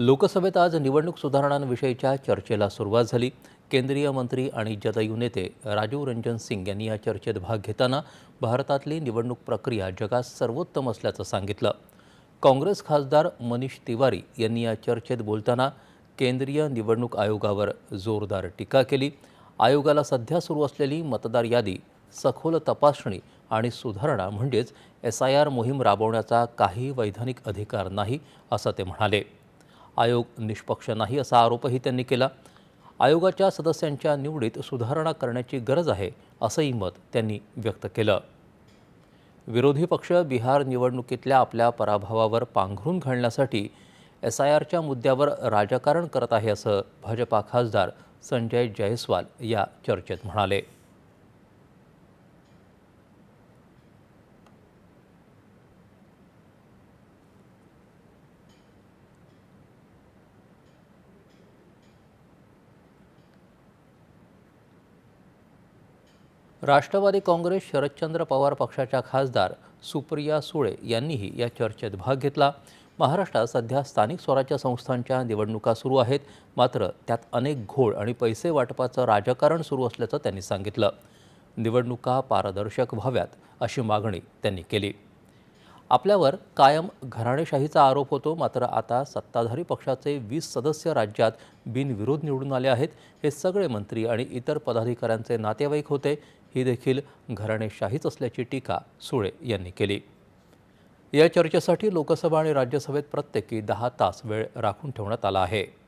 लोकसभेत आज निवडणूक सुधारणांविषयीच्या चर्चेला सुरुवात झाली. केंद्रीय मंत्री आणि जदयू नेते राजीव रंजन सिंग यांनी या चर्चेत भाग घेताना भारतातली निवडणूक प्रक्रिया जगात सर्वोत्तम असल्याचं सांगितलं. काँग्रेस खासदार मनीष तिवारी यांनी या चर्चेत बोलताना केंद्रीय निवडणूक आयोगावर जोरदार टीका केली. आयोगाला सध्या सुरू असलेली मतदार यादी सखोल तपासणी आणि सुधारणा म्हणजेच एस आय आर मोहीम राबवण्याचा काही वैधानिक अधिकार नाही असं ते म्हणाले. आयोग निष्पक्ष नाही असा आरोपही त्यांनी केला. आयोगाच्या सदस्यांच्या निवडीत सुधारणा करण्याची गरज आहे असंही मत त्यांनी व्यक्त केलं. विरोधी पक्ष बिहार निवडणुकीतल्या आपल्या पराभवावर पांघरून घालण्यासाठी एस आय आरच्या मुद्द्यावर राजकारण करत आहे असं भाजपा खासदार संजय जयस्वाल या चर्चेत म्हणाले. राष्ट्रवादी काँग्रेस शरदचंद्र पवार पक्षाच्या खासदार सुप्रिया सुळे यांनीही या चर्चेत भाग घेतला. महाराष्ट्रात सध्या स्थानिक स्वराज्य संस्थांच्या निवडणुका सुरू आहेत. मात्र त्यात अनेक घोळ आणि पैसे वाटपाचं राजकारण सुरू असल्याचं त्यांनी सांगितलं. निवडणुका पारदर्शक व्हाव्यात अशी मागणी त्यांनी केली. आपल्यावर कायम घराणेशाहीचा आरोप होतो. मात्र आता सत्ताधारी पक्षाचे वीस सदस्य राज्यात बिनविरोध निवडून आले आहेत. हे सगळे मंत्री आणि इतर पदाधिकाऱ्यांचे नातेवाईक होते. ही देखील घराणेशाहीच असल्याची टीका सुळे यांनी केली. या चर्चेसाठी लोकसभा आणि राज्यसभेत प्रत्येकी दहा तास वेळ राखून ठेवण्यात आला आहे.